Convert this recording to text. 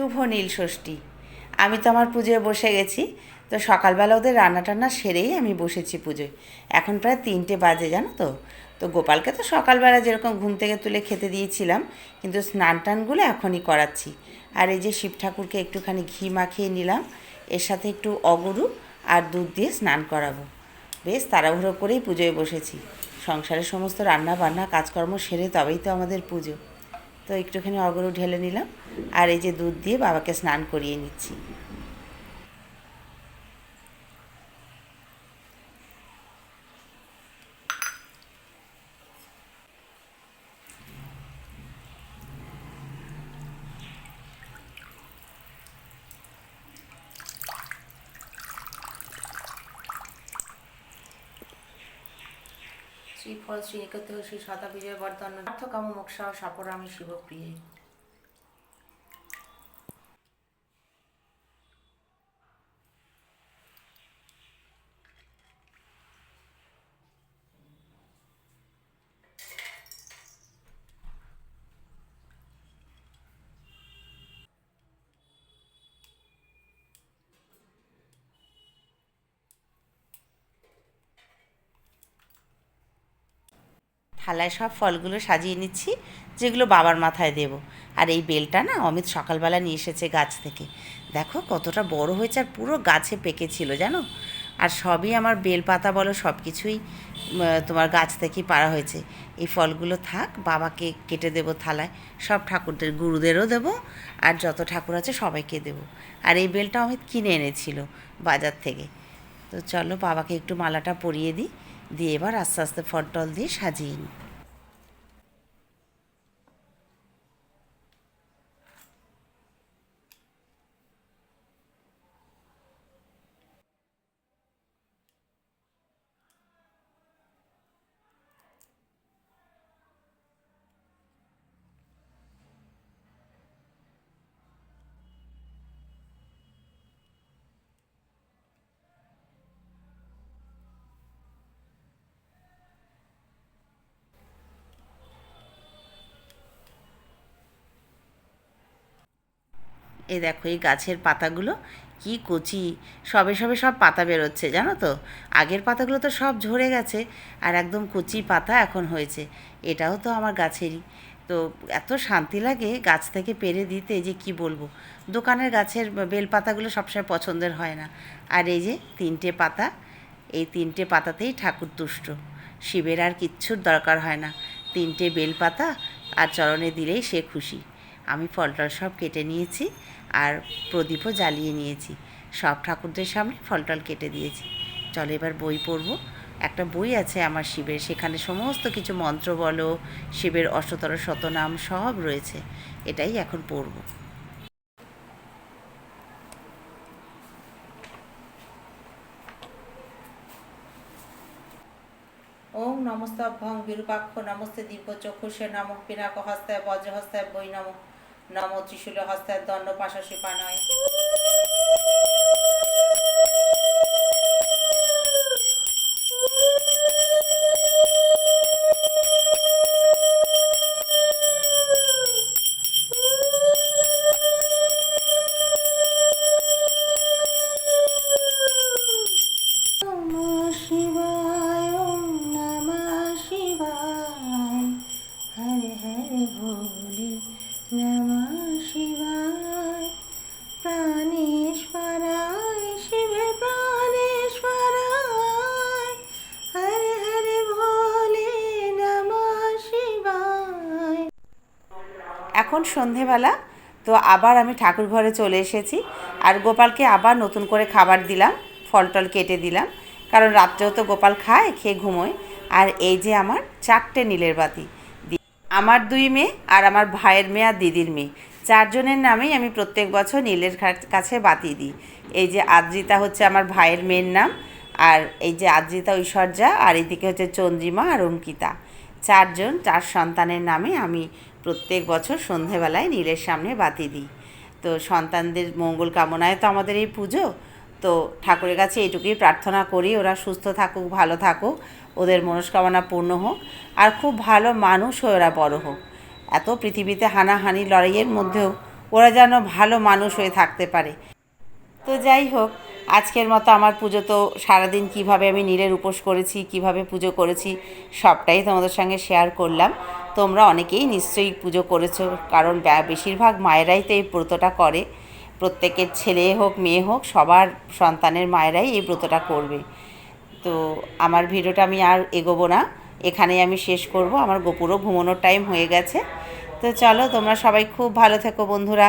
শুভ নীল ষষ্ঠী। আমি তো আমার পুজোয় বসে গেছি, তো সকালবেলা ওদের রান্না টান্না সেরেই আমি বসেছি পুজোয়। এখন প্রায় তিনটে বাজে, জানো তো? তো গোপালকে তো সকালবেলা যেরকম ঘুম থেকে তুলে খেতে দিয়েছিলাম, কিন্তু স্নান টানগুলো এখনই করাচ্ছি। আর এই যে শিব ঠাকুরকে একটুখানি ঘি মাখিয়ে নিলাম, এর সাথে একটু অগরু আর দুধ দিয়ে স্নান করাবো। বেশ তাড়াহুড়ো করেই পুজোয় বসেছি। সংসারের সমস্ত রান্না বান্না কাজকর্ম সেরে তবেই তো আমাদের পুজো। তো একটুখানি অগরু ঢেলে নিলাম। আর এই যে দুধ দিয়ে বাবাকে স্নান করিয়ে নিচ্ছি। শ্রীফল শ্রীনিকেত শ্রী সদা বিজয় বর্ধন অর্থকাম, মোক্ষা সাপরামি শিবপ্রিয়ে। থালায় সব ফলগুলো সাজিয়ে নিচ্ছি, যেগুলো বাবার মাথায় দেব। আর এই বেলটা না অমিত সকালবেলা নিয়ে এসেছে গাছ থেকে। দেখো কতটা বড় হয়েছে আর পুরো গাছে পেকেছিল, জানো? আর সবই আমার বেল পাতা বলো সব কিছুই তোমার গাছ থেকেই পাড়া হয়েছে। এই ফলগুলো থাক, বাবাকে কেটে দেবো থালায়। সব ঠাকুরদের, গুরুদেরও দেবো, আর যত ঠাকুর আছে সবাইকে দেবো। আর এই বেলটা অমিত কিনে এনেছিল বাজার থেকে। তো চলো বাবাকে একটু মালাটা পরিয়ে দিই। দিয়ে এবার আস্তে আস্তে ফল টল দিয়ে সাজিয়ে নিই। এই দেখো এই গাছের পাতাগুলো কি কচি। সবে সবে সব পাতা বেরোচ্ছে, জানো তো? আগের পাতাগুলো তো সব ঝরে গেছে আর একদম কচি পাতা এখন হয়েছে। এটাও তো আমার গাছেরই। তো এত শান্তি লাগে গাছ থেকে পেরে দিতে যে কি বলব? দোকানের গাছের বেল পাতাগুলো সবসময় পছন্দের হয় না। আর এই যে তিনটে পাতা, এই তিনটে পাতাতেই ঠাকুর তুষ্ট শিবের আর কিচ্ছুর দরকার হয় না। তিনটে বেল পাতা আর চরণে দিলেই সে খুশি। আমি ফল টল সব কেটে নিয়েছি। আর প্রদীপও জ্বালিয়ে নিয়েছি। সব ঠাকুরদের সামনে ফল টল কেটে দিয়েছি। চলো এবার বই পড়ব। একটা বই আছে আমার শিবের, সেখানে সমস্ত কিছু মন্ত্র বলো, শিবের অষ্টতর শতনাম সব রয়েছে। এটাই এখন পড়ব। ওম নমস্তভ্যং বিরূপাক্ষ, নমস্তে দীর্ঘ চক্ষুষে নম পিনাক হস্তায় বজ্রহস্তায় বই নম। নম ত্রিশূল হস্তায় দণ্ড পাশাশি পানয় ওম নমঃ শিবায় ভোলে শিবায়। এখন সন্ধেবেলা, তো আবার আমি ঠাকুর ঘরে চলে এসেছি, আর গোপালকে আবার নতুন করে খাবার দিলাম ফল টল কেটে দিলাম, কারণ রাত্রেও তো গোপাল খায়, খেয়ে ঘুমোয়, আর এই যে আমার চারটে নীলের বাতি। আমার দুই মেয়ে আর আমার ভাইয়ের মেয়ে আর দিদির মেয়ে। চারজনের নামেই আমি প্রত্যেক বছর নীলের কাছে বাতি দিই। এই যে আদ্রিতা হচ্ছে আমার ভাইয়ের মেয়ের নাম, আর এই যে আদ্রিতা ঐশ্বর্যা, আর এদিকে হচ্ছে চন্দ্রিমা আর অঙ্কিতা। চারজন, চার সন্তানের নামে আমি প্রত্যেক বছর সন্ধেবেলায় নীলের সামনে বাতি দিই। তো সন্তানদের মঙ্গল কামনায় তো আমাদের এই পুজো। তো ঠাকুরের কাছে এটুকুই প্রার্থনা করি, ওরা সুস্থ থাকুক, ভালো থাকুক, ওদের মনস্কামনা পূর্ণ হোক, আর খুব ভালো মানুষ হয়ে ওরা বড় হোক। এত পৃথিবীতে হানাহানি লড়াইয়ের মধ্যেও ওরা যেন ভালো মানুষ হয়ে থাকতে পারে। তো যাই হোক, আজকের মতো আমার পুজো তো সারাদিন কীভাবে আমি নীলের উপোস করেছি, কীভাবে পুজো করেছি, সবটাই তোমাদের সঙ্গে শেয়ার করলাম। তোমরা অনেকেই নিশ্চয়ই পুজো করেছ, কারণ বেশিরভাগ মায়েরাই তো এই ব্রতটা করে। প্রত্যেকের ছেলে হোক, মেয়ে হোক, সবার সন্তানের মায়েরাই এই ব্রতটা করবে। তো আমার ভিডিওটা আমি আর এগোবো না। এখানেই আমি শেষ করব। আমার গোপুরও ঘুমানোর টাইম হয়ে গেছে। তো চলো, তোমরা সবাই খুব ভালো থেকো বন্ধুরা।